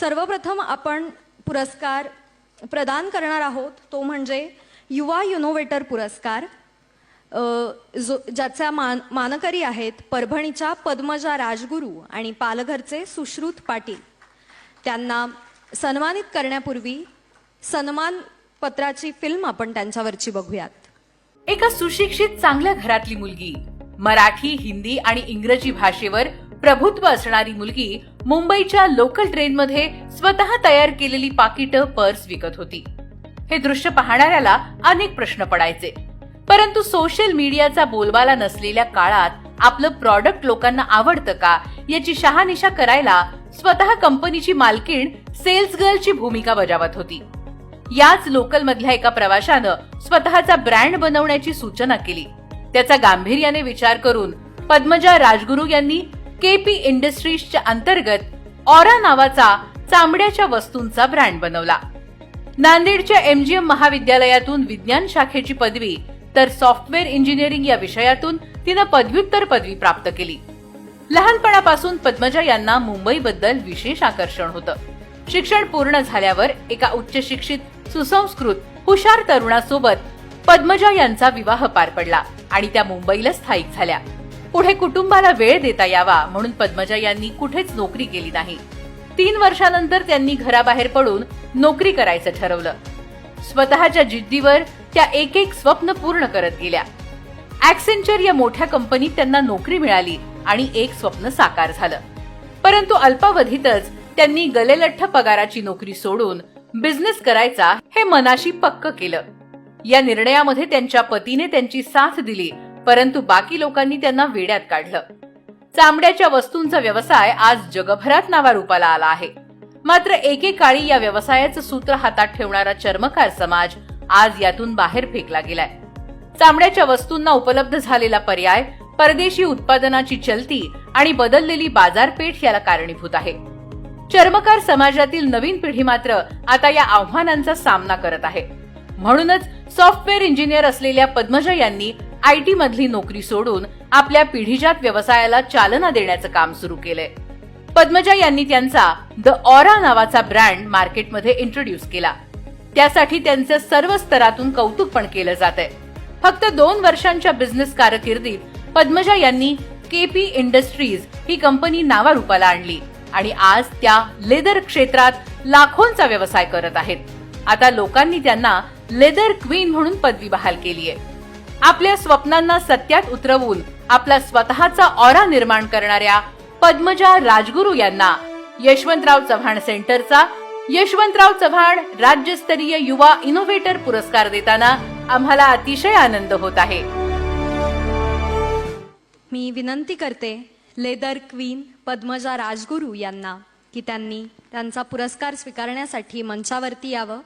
सर्वप्रथम आपण पुरस्कार प्रदान करणार आहोत. तो म्हणजे युवा युनोव्हेटर पुरस्कार. जो ज्याच्या मान मानकरी आहेत परभणीच्या पद्मजा राजगुरू आणि पालघरचे सुश्रुत पाटील. त्यांना सन्मानित करण्यापूर्वी सन्मान पत्राची फिल्म आपण त्यांच्यावरची बघूयात. एका सुशिक्षित चांगल्या घरातली मुलगी. मराठी हिंदी आणि इंग्रजी भाषेवर प्रभुत्व असणारी मुलगी मुंबईच्या लोकल ट्रेनमध्ये स्वतः तयार केलेली पाकिटं पर्स विकत होती. हे दृश्य पाहणाऱ्याला अनेक प्रश्न पडायचे. परंतु सोशल मीडियाचा बोलबाला नसलेल्या काळात आपलं प्रॉडक्ट लोकांना आवडतं का याची शहानिशा करायला स्वतः कंपनीची मालकीण सेल्स गर्लची भूमिका बजावत होती. याच लोकल मधल्या एका प्रवाशानं स्वतःचा ब्रँड बनवण्याची सूचना केली. त्याचा गांभीर्याने विचार करून पद्मजा राजगुरू यांनी केपी इंडस्ट्रीजच्या अंतर्गत ऑरा नावाचा चामड्याच्या वस्तूंचा ब्रँड बनवला. नांदेडच्या एमजीएम महाविद्यालयातून विज्ञान शाखेची पदवी तर सॉफ्टवेअर इंजिनिअरिंग या विषयातून तिनं पदव्युत्तर पदवी प्राप्त केली. लहानपणापासून पद्मजा यांना मुंबईबद्दल विशेष आकर्षण होतं. शिक्षण पूर्ण झाल्यावर एका उच्च शिक्षित सुसंस्कृत हुशार तरुणासोबत पद्मजा यांचा विवाह पार पडला आणि त्या मुंबईला स्थायिक झाल्या. पुढे कुटुंबाला वेळ देता यावा म्हणून पद्मजा यांनी कुठेच नोकरी केली नाही. तीन वर्षानंतर त्यांनी घराबाहेर पडून नोकरी करायचं ठरवलं. स्वतःच्या जिद्दीवर त्या एक एक स्वप्न पूर्ण करत गेल्या. ऍक्सेंचर या मोठ्या कंपनीत त्यांना नोकरी मिळाली आणि एक स्वप्न साकार झालं. परंतु अल्पावधीतच त्यांनी गलेलठ्ठ पगाराची नोकरी सोडून बिझनेस करायचा हे मनाशी पक्क केलं. या निर्णयामध्ये त्यांच्या पतीने त्यांची साथ दिली परंतु बाकी लोकांनी त्यांना वेड्यात काढलं. चामड्याच्या वस्तूंचा व्यवसाय आज जगभरात नावारूपाला आला आहे. मात्र एकेकाळी या व्यवसायाचं सूत्र हातात ठेवणारा चर्मकार समाज आज यातून बाहेर फेकला गेलाय. चामड्याच्या वस्तूंना उपलब्ध झालेला पर्याय परदेशी उत्पादनाची चलती आणि बदललेली बाजारपेठ याला कारणीभूत आहे. चर्मकार समाजातील नवीन पिढी मात्र आता या आव्हानांचा सामना करत आहे. म्हणूनच सॉफ्टवेअर इंजिनियर असलेल्या पद्मजा यांनी आयटी मधली नोकरी सोडून आपल्या पिढीजात व्यवसायाला चालना देण्याचं काम सुरू केलंय. पद्मजा यांनी त्यांचा द ऑरा नावाचा ब्रँड मार्केटमध्ये इंट्रोड्यूस केला. त्यासाठी त्यांचं सर्व स्तरातून कौतुक पण केलं जात आहे फक्त दोन वर्षांच्या बिझनेस कारकिर्दीत पद्मजा यांनी केपी इंडस्ट्रीज ही कंपनी नावारूपाला आणली आणि आज त्या लेदर क्षेत्रात लाखोंचा व्यवसाय करत आहेत. आता लोकांनी त्यांना लेदर क्वीन म्हणून पदवी बहाल केली आहे आपल्या स्वप्नांना सत्यात उतरवून आपला स्वतःचा ऑरा निर्माण करणाऱ्या पद्मजा राजगुरू यांना यशवंतराव चव्हाण सेंटरचा यशवंतराव चव्हाण राज्यस्तरीय युवा इनोव्हेटर पुरस्कार देताना आम्हाला अतिशय आनंद होत आहे. मी विनंती करते लेदर क्वीन पद्मजा राजगुरू यांना की त्यांनी त्यांचा पुरस्कार स्वीकारण्यासाठी मंचावरती यावं.